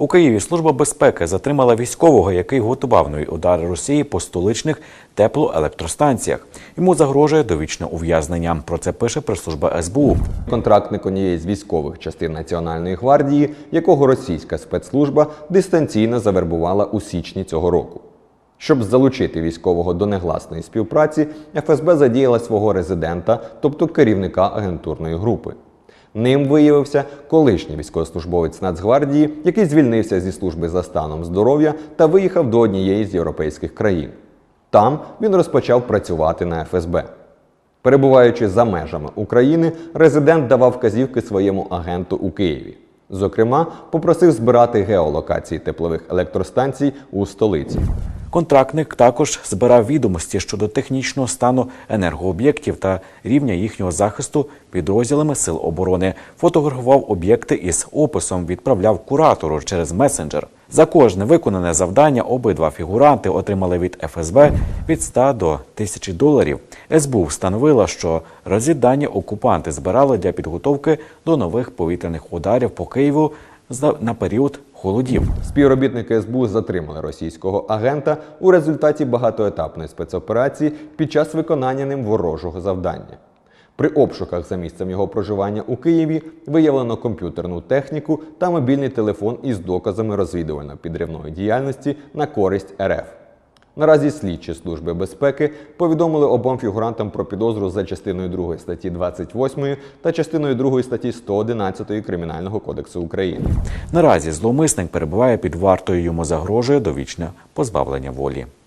У Києві служба безпеки затримала військового, який готував нові удари Росії по столичних теплоелектростанціях. Йому загрожує довічне ув'язнення. Про це пише прес-служба СБУ. Контрактник однієї з військових частин Національної гвардії, якого російська спецслужба дистанційно завербувала у січні цього року. Щоб залучити військового до негласної співпраці, ФСБ задіяла свого резидента, тобто керівника агентурної групи. Ним виявився колишній військовослужбовець Нацгвардії, який звільнився зі служби за станом здоров'я та виїхав до однієї з європейських країн. Там він розпочав працювати на ФСБ. Перебуваючи за межами України, резидент давав вказівки своєму агенту у Києві. Зокрема, попросив збирати геолокації теплових електростанцій у столиці. Контрактник також збирав відомості щодо технічного стану енергооб'єктів та рівня їхнього захисту підрозділами сил оборони, фотографував об'єкти із описом, відправляв куратору через месенджер. За кожне виконане завдання обидва фігуранти отримали від ФСБ від 100 до 1000 доларів. СБУ встановила, що розвіддані окупанти збирали для підготовки до нових повітряних ударів по Києву на період холодів. Співробітники СБУ затримали російського агента у результаті багатоетапної спецоперації під час виконання ним ворожого завдання. При обшуках за місцем його проживання у Києві виявлено комп'ютерну техніку та мобільний телефон із доказами розвідувально-підривної діяльності на користь РФ. Наразі слідчі служби безпеки повідомили обом фігурантам про підозру за частиною 2 статті 28 та частиною 2 статті 111 Кримінального кодексу України. Наразі зловмисник перебуває під вартою. Йому загрожує довічне позбавлення волі.